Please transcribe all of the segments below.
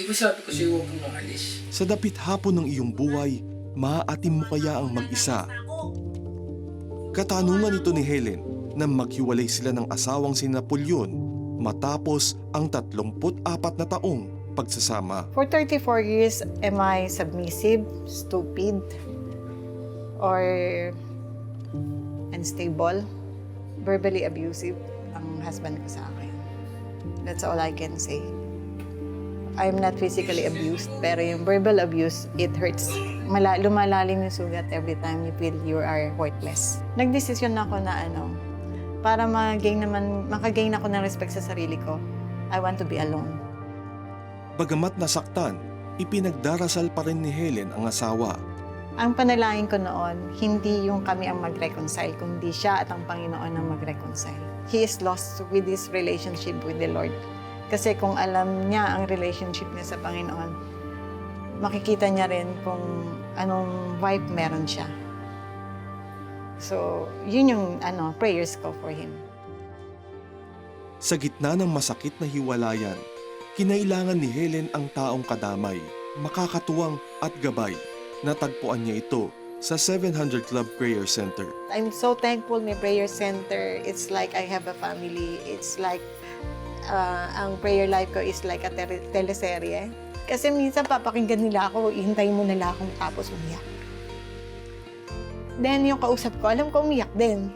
Di ba sabi ko sa'yo huwag kang maalis? Sa dapit hapon ng iyong buhay, maaatim mo kaya ang mag-isa? Katanungan ito ni Helen na maghiwalay sila ng asawang si Napoleon matapos ang 34 na taong pagsasama. For 34 years, am I submissive, stupid, or unstable? Verbally abusive ang husband ko sa akin. That's all I can say. I'm not physically abused, pero yung verbal abuse, it hurts. Mala lumalalim yung sugat every time you feel you are worthless. Nagdesisyon ako na ano, para mag-gain naman, makagain ako ng respect sa sarili ko, I want to be alone. Bagamat nasaktan, ipinagdarasal pa rin ni Helen ang asawa. Ang panalangin ko noon, hindi yung kami ang mag-reconcile, kundi siya at ang Panginoon ang mag-reconcile. He is lost with his relationship with the Lord. Kasi kung alam niya ang relationship niya sa Panginoon, makikita niya rin kung anong vibe meron siya. So, yun yung ano, prayers ko for him. Sa gitna ng masakit na hiwalayan, kinailangan ni Helen ang taong kadamay, makakatuwang at gabay. Natagpuan niya ito sa 700 Club Prayer Center. I'm so thankful may prayer center. It's like I have a family. It's like uh, ang prayer life ko is like a tele- teleserye. Kasi minsan papakinggan nila ako, ihintayin mo nila akong tapos umiyak. Then yung kausap ko, alam ko umiyak din.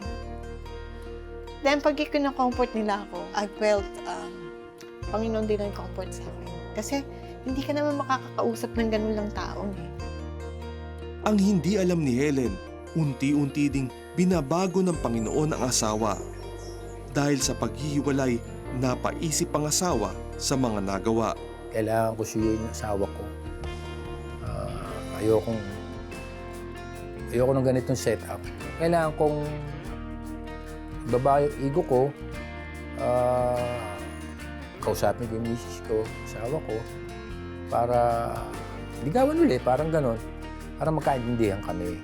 Then pag comfort nila ako, I felt um, Panginoon din ang comfort sa akin. Kasi hindi ka naman makakakausap ng ganun lang taon eh. Ang hindi alam ni Helen, unti-unti ding binabago ng Panginoon ang asawa. Dahil sa paghihiwalay, napaisip ang asawa sa mga nagawa. kailangan ko suyuin yung asawa ko. Ah, ayokong ayoko ng ganitong setup. Kailangan kong baba yung ego ko, ah, kausapin ko yung misis ko, asawa ko, para ligawan ulit, parang ganon, para magkaintindihan kami.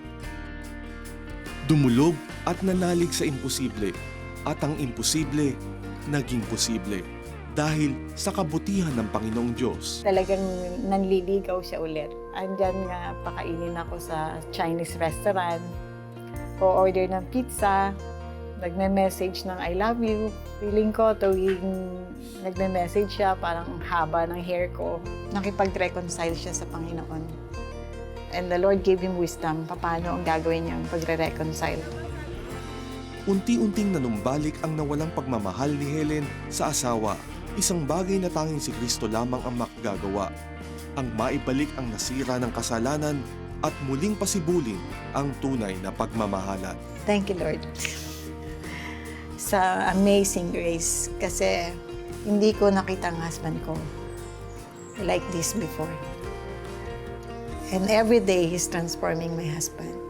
Dumulog at nanalig sa imposible. At ang imposible, naging posible. Dahil sa kabutihan ng Panginoong Diyos. talagang nanliligaw siya ulit. Andyan nga, pakainin ako sa Chinese restaurant. O-order ng pizza. Nagme-message ng I love you. Feeling ko, tuwing nagme-message siya, parang ang haba ng hair ko. Nakipag-reconcile siya sa Panginoon. And the Lord gave him wisdom paano ang gagawin niyang pagre-reconcile. Unti-unting nanumbalik ang nawalang pagmamahal ni Helen sa asawa. Isang bagay na tanging si Kristo lamang ang makagagawa. Ang maibalik ang nasira ng kasalanan at muling pasibulin ang tunay na pagmamahalan. Thank you, Lord. Sa amazing grace. Kasi hindi ko nakita ang husband ko like this before. And every day, he's transforming my husband.